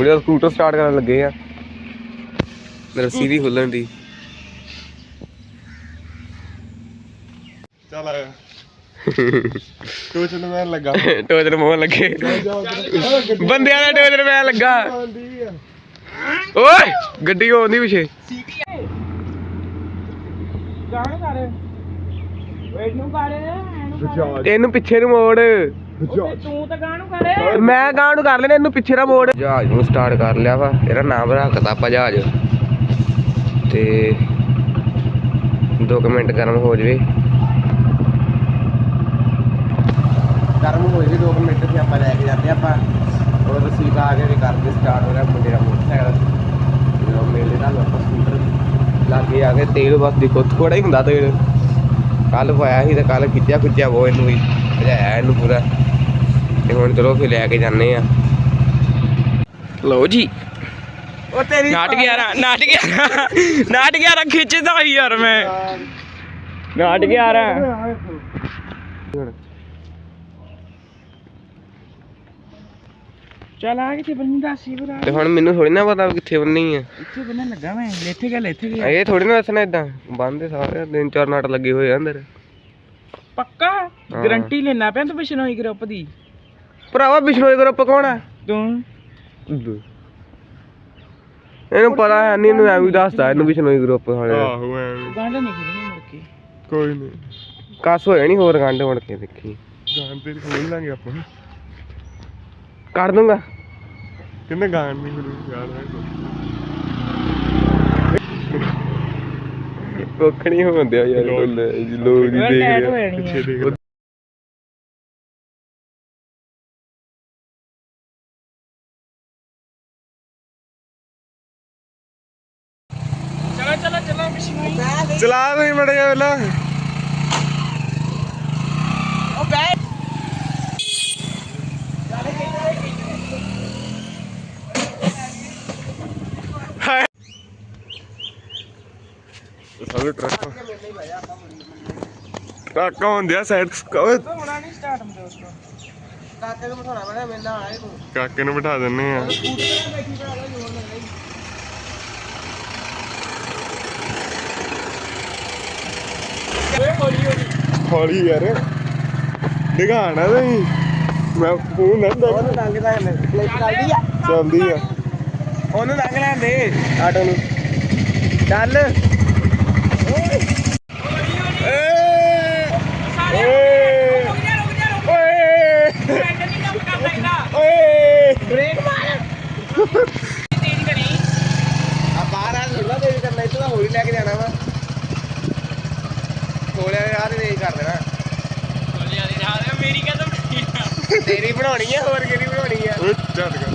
Video scooter start ਕਰਨ ਲੱਗੇ ਆ। ਰੱਸੀ ਵੀ ਖੁੱਲਣ ਦੀ। ਚੱਲ ਆਇਆ ਟੋਚ ਨੂੰ ਮੈਂ ਲੱਗਾ। ਟੋਜਰ ਮੋਹ ਲੱਗੇ। ਬੰਦਿਆਂ ਦਾ ਟੋਜਰ ਮੈਂ ਲੱਗਾ। ਓਏ ਗੱਡੀ ਆਉਂਦੀ ਪਿਛੇ। ਗਾਣ ਕਰ ਵੇਟ ਨੂੰ ਕਰ ਇਹਨੂੰ ਪਿੱਛੇ ਨੂੰ ਮੋੜ। ਤੂੰ ਤਾਂ ਗਾਣੂ ਕਰ ਮੈਂ ਗਾਂ ਨੂੰ ਕਰ ਲੈਣਾ ਇਹਨੂੰ ਪਿੱਛੇ ਨਾ ਮੋੜ। ਜਹਾਜ਼ ਨੂੰ ਸਟਾਰਟ ਕਰ ਲਿਆ ਵਾ ਇਹਦਾ ਨਾਮ ਰੱਖਤਾ ਆਪਾਂ ਜਹਾਜ਼। ਤੇ 2 ਮਿੰਟ ਗਰਮ ਹੋ ਜਵੇ। ਗਰਮ ਹੋ ਜਵੇ 2 ਮਿੰਟ ਤੇ ਆਪਾਂ ਲੈ ਕੇ ਜਾਂਦੇ ਆਪਾਂ। ਉਹ ਰਸੀਦ ਆ ਕੇ ਵੀ ਕਰਦੇ ਸਟਾਰਟ ਹੋ ਰਿਹਾ ਮੁੰਡੇ ਦਾ ਮੋਟਰਸਾਈਕਲ। ਜਦੋਂ ਮੇਲੇ ਨਾਲ ਆਪਾਂ ਸਕੂਟਰ ਲਾਗੇ ਆ ਕੇ ਤੇਲ ਬਸ ਦੇਖੋ ਥੋੜਾ ਹੀ ਹੁੰਦਾ ਤੇਲ। ਕੱਲ ਪਾਇਆ ਸੀ ਤੇ ਕੱਲ ਖਿੱਚਿਆ ਖਿੱਚਿਆ ਉਹ ਇਹਨੂੰ ਵੀ ਭਜਾਇਆ ਇਹਨੂੰ ਪੂਰਾ। ਤੇ ਹੁਣ ਚਲੋ ਫਿਰ ਲੈ ਕੇ ਜਾਂਦੇ ਆ। ਲਓ ਜੀ। ਉਹ ਤੇਰੀ ਨਾਟ 11 ਨਾਟ 11 ਨਾਟ 11 ਖਿੱਚਦਾ ਸੀ ਯਾਰ ਮੈਂ। ਨਾਟ 11 ਚਲ ਆ ਕਿਤੇ ਬੰਨੀ ਦੱਸੀ ਭਰਾ। ਤੇ ਹੁਣ ਮੈਨੂੰ ਥੋੜੀ ਨਾ ਪਤਾ ਕਿੱਥੇ ਬੰਨੀ ਆ। ਇੱਥੇ ਬੰਨਣ ਲੱਗਾ ਮੈਂ ਇੱਥੇ ਗੱਲ ਇੱਥੇ ਗਿਆ ਇਹ ਥੋੜੀ ਨਾ ਦੱਸਣਾ ਇਦਾਂ ਬੰਦੇ ਸਾਰੇ ਤਿੰਨ ਚਾਰ ਨਾਟ ਲੱਗੇ ਹੋਏ ਆ ਅੰਦਰ। ਪੱਕਾ? ਗਰੰਟੀ ਲੈਣਾ ਪਿਆ ਤੂੰ ਬਿਸ਼ਨੋਈ ਗਰੁੱਪ ਦੀ। ਭਰਾਵਾ ਬਿਸ਼ਨੋਈ ਗਰੁੱਪ ਕੌਣ ਆ ਤੂੰ? ਇਹਨੂੰ ਪਤਾ ਹੈ ਨਹੀਂ ਇਹਨੂੰ ਐਵੇਂ ਦੱਸਦਾ ਇਹਨੂੰ ਬਿਸ਼ਨੋਈ ਗਰੁੱਪ ਹਾਲੇ ਆਹੋ ਐਵੇਂ। ਗਾਂਢ ਨਹੀਂ ਖੁੱਲਣੀ ਮੁੜ ਕੇ। ਕੋਈ ਨਹੀਂ। ਕੱਸ ਹੋਇਆ ਨਹੀਂ ਹੋਰ ਗੰਢ ਮੁੜ ਕੇ ਦੇਖੀ। ਗਾਣ ਤੇਰੀ ਖੋਲ ਲਾਂਗੇ ਆਪਾਂ। ਕਰ ਦੂੰਗਾ। ਕਿੰਨੇ ਗਾਣ ਨਹੀਂ ਖੋਲੀ ਯਾਰ ਹੈ ਕੁੱਖ ਨਹੀਂ ਹੁੰਦਿਆ ਯਾਰ ਲੋਕ- ਲੋਕ ਜੀ ਦੇਖ ਹੋ ਰਿਹਾ ਪਿੱਛੇ। ਦੇਖ ਚਲੋ ਚਲੋ ਬਿਸ਼ਨੋਈ ਚਲਾ ਨਹੀਂ ਮੜਿਆ ਵੇਲਾ ਉਹ ਬੈ ਸਾਰੇ ਟਰੱਕ ਟਰੱਕ ਹੁੰਦਿਆ ਸਾਈਡ ਓਏ ਹੋਣਾ ਨਹੀਂ ਸਟਾਰਟ ਮੇਰੇ ਉਸ ਤੋਂ। ਕਾਕੇ ਨੂੰ ਬਿਠਾਉਣਾ ਮੇਰੇ ਨਾਲ ਆਏ ਤੂੰ ਕਾਕੇ ਨੂੰ ਬਿਠਾ ਦਿੰਨੇ ਆ। ਹੌਲੀ ਯਾਰ। ਦਿਖਾਣਾ ਨਹੀਂ ਮੈਂ ਫੋਨ ਨਾ ਦੇਖ ਉਹਨੂੰ ਲੰਘ ਦਾ ਪਲੇਟ ਚੱਲਦੀ ਆ ਚੱਲਦੀ ਆ। ਉਹਨੂੰ ਲੰਘ ਲੈਣ ਦੇ। ਆਟੋ ਨੂੰ। ਚੱਲ। ਓਏ ਰੁਕ ਜਾ ਰੁਕ ਜਾ ਰੁਕ ਓਏ ਜਾ ਨਹੀਂ ਕੰਮ ਕਰ ਸਕਦਾ ਓਏ ਬ੍ਰੇਕ ਮਾਰ ਤੇਜ਼ ਕਰੀ ਆ ਬਾਹਰ ਆ ਥੋੜਾ ਦੇ ਕਰਨਾ ਇੱਥੇ ਤਾਂ ਹੋਰੀ ਲੈ ਕੇ ਜਾਣਾ ਵਾ ਕੋਲੇ ਰਾਹ ਤੇ ਕਰ ਦੇਣਾ। ਬੋਲਿਆ ਦੀ ਰਾਤ ਮੇਰੀ ਕਦਮ ਤੇਰੀ ਬਣਾਉਣੀ ਆ ਹੋਰ ਕਿਹਦੀ ਬਣਾਉਣੀ ਆ? ਓਏ ਚੱਲ ਕਰ।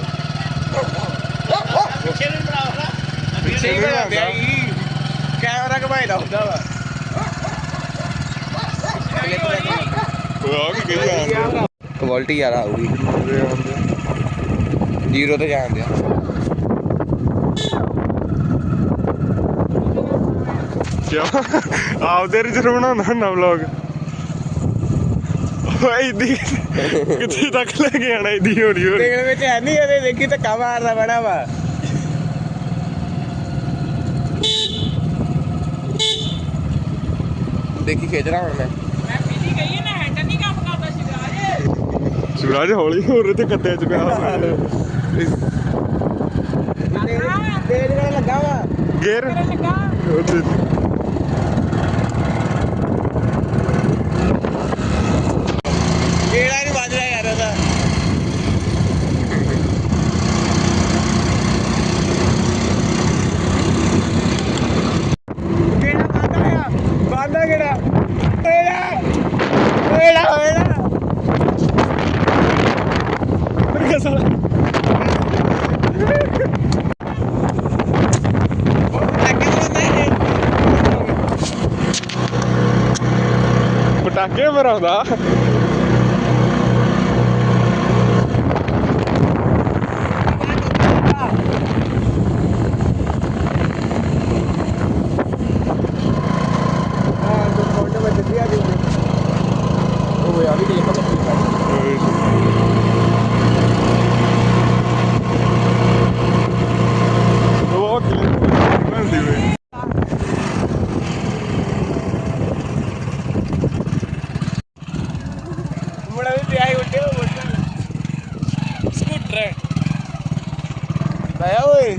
ਪਿੱਛੇ ਨੂੰ ਭਰਾ ਪਿੱਛੇ ਹੀ ਬਣਾਉਂਦੇ। ਆ ਕੈਮਰਾ ਘਮਾਈਦਾ ਹੁੰਦਾ ਵਾ। ਓਏ ਆ? ਕੀ ਕਹੀ ਜਾਂਦੇ ਕੁਆਲਿਟੀ ਯਾਰ ਆਊਗੀ ਜ਼ੀਰੋ ਤੇ ਜਾਂਦੇ ਆ ਕਿਆ ਆਪਦੇ ਰਿਜਰ ਬਣਾਉਂਦਾ ਹੁੰਦਾ ਵਲੌਗ ਓਏ ਇਦੀ ਕਿੱਥੇ ਤੱਕ ਲੈ ਕੇ ਆਣਾ ਇਦੀ ਹੋਣੀ ਹੋਣੀ ਦੇਖਣ ਵਿੱਚ ਹੈ ਨਹੀਂ ਇਹਦੇ ਦੇਖੀ ਧੱਕਾ ਮਾਰਦਾ ਬੜਾ ਵਾ। ਦੇਖੀ ਖੇਚ ਰਹਾ ਹੁਣ ਮੈਂ। ਮੈਂ ਪੀਲੀ ਗਈ ਨਾ ਹੈਂਡ ਨਹੀਂ ਕੰਮ ਕਰਦਾ ਸ਼ਿਵਰਾਜ। ਸੂਰਜ ਹੌਲੀ ਹੋਰ ਤੇ ਕੱਟੇ ਚ ਪਿਆ ਹੋਇਆ। ਤੇਜ਼ ਨਾਲ ਲੱਗਾ ਵਾ। ਗੇਰ ਤੇਰੇ ਲੱਗਾ ਉੱਥੇ ਕਿਹੜਾ ਨਹੀਂ ਵੱਜ ਰਿਹਾ ਯਾਰ ਉਹਦਾ ਕਿਹੜਾ ਬੰਦਾ ਆ ਕਿਹੜਾ? ਕਿਹੜਾ ਕਿਹੜਾ ਕਿਹੜਾ ਮੇਰੇ ਸਾਲਾ। ਪਟਾਕੇ ਮਰਾਉਂਦਾ ਆਇਆ ਓਏ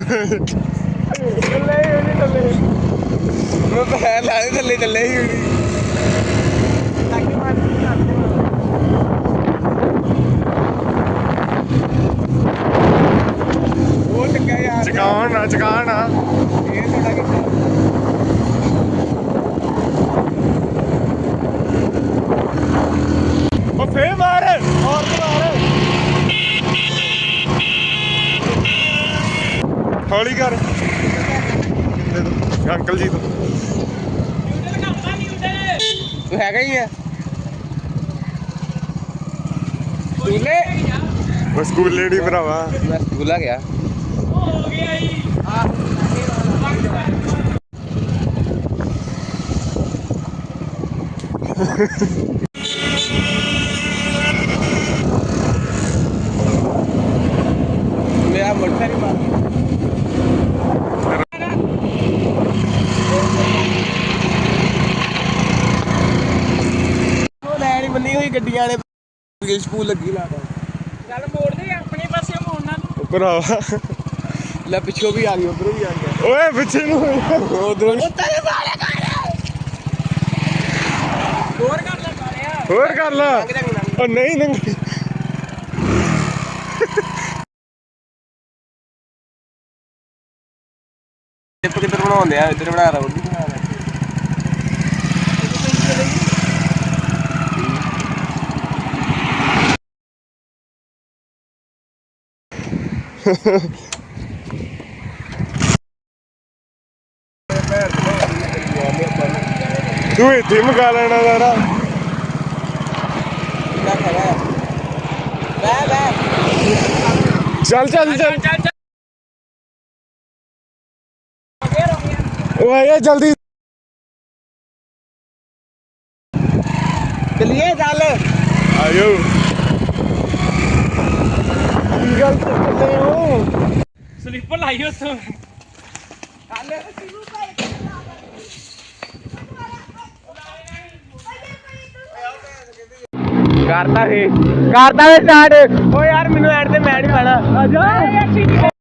ਥੱਲੇ ਹੀ ਨਹੀਂ ਥੱਲੇ ਮੈਂ ਪੈਰ ਲਾ ਦੇ ਥੱਲੇ ਥੱਲੇ ਹੀ ਹੋਣੀ ਉਹ ਟੱਕਾ ਯਾਰ ਚਕਾਉਣ ਨਾ ਚਕਾਉਣ ਨਾ ਇਹ ਤੁਹਾਡਾ ਕਿੱਥੇ ਉਹ ਫੇਰ ਮਾਰ ਹੋਰ ਤੇ ਮਾਰ। ਹੌਲੀ ਕਰ। ਅੰਕਲ ਜੀ ਤੋਂ। ਤੂੰ ਹੈਗਾ ਹੀ ਆ। ਸਕੂਲੇ? ਉਹ ਸਕੂਲੇ ਨਹੀਂ ਭਰਾਵਾ। ਮੈਂ ਸਕੂਲ ਆ ਗਿਆ। ਮੇਰਾ ਮੋਟਰਸਾਈਕਲ ਮਾਰ ਉਹ ਲੈਣ ਬੰਨੀ ਹੋਈ ਗੱਡੀਆਂ ਵਾਲੇ ਸਕੂਲ ਲੱਗੀ ਲਾਦਾ ਚੱਲ ਮੋੜ ਦੇ ਆਪਣੇ ਪਾਸੇ ਮੋੜਨਾ ਤੂੰ। ਉਹ ਭਰਾਵਾ ਲੈ ਪਿੱਛੋਂ ਵੀ ਆ ਗਈ ਉਧਰੋਂ ਵੀ ਆ ਗਿਆ ਓਏ ਪਿੱਛੇ ਨੂੰ। ਉਧਰੋਂ ਹੋਰ ਕਰ ਲੈ ਸਾਲਿਆ ਹੋਰ ਕਰ ਲਾ। ਉਹ ਨਹੀਂ ਨਹੀਂ ਟਿਪ ਕਿੱਧਰ ਬਣਾਉਂਦੇ ਆ? ਇੱਧਰ ਬਣਾ ਰਹਾ ਉਹ ਬਣਾ ਤੂੰ ਇੱਥੇ ਮਗਾ ਲੈਣਾ ਦਾਰਾ ਕਿਆ ਖੜਾ ਬੈ ਬੈ ਚੱਲ ਚੱਲ ਚੱਲ। ਆਇਆ ਜਲਦੀ। ਚਲਿਏ ਚੱਲ। ਆਇਓ। ਕੀ ਗੱਲ ਕਰਦੇ ਹੋ? ਸਲੀਪਰ ਲਾਈ ਉੱਥੋਂ। ਕਰਦਾ ਫੇ ਕਰਦਾ ਫੇ ਸਟਾਰਟ ਓ ਯਾਰ ਮੈਨੂੰ ਐਡ ਤੇ ਮੈਂ ਨਹੀਂ ਪਾਣਾ ਆ ਜਾ।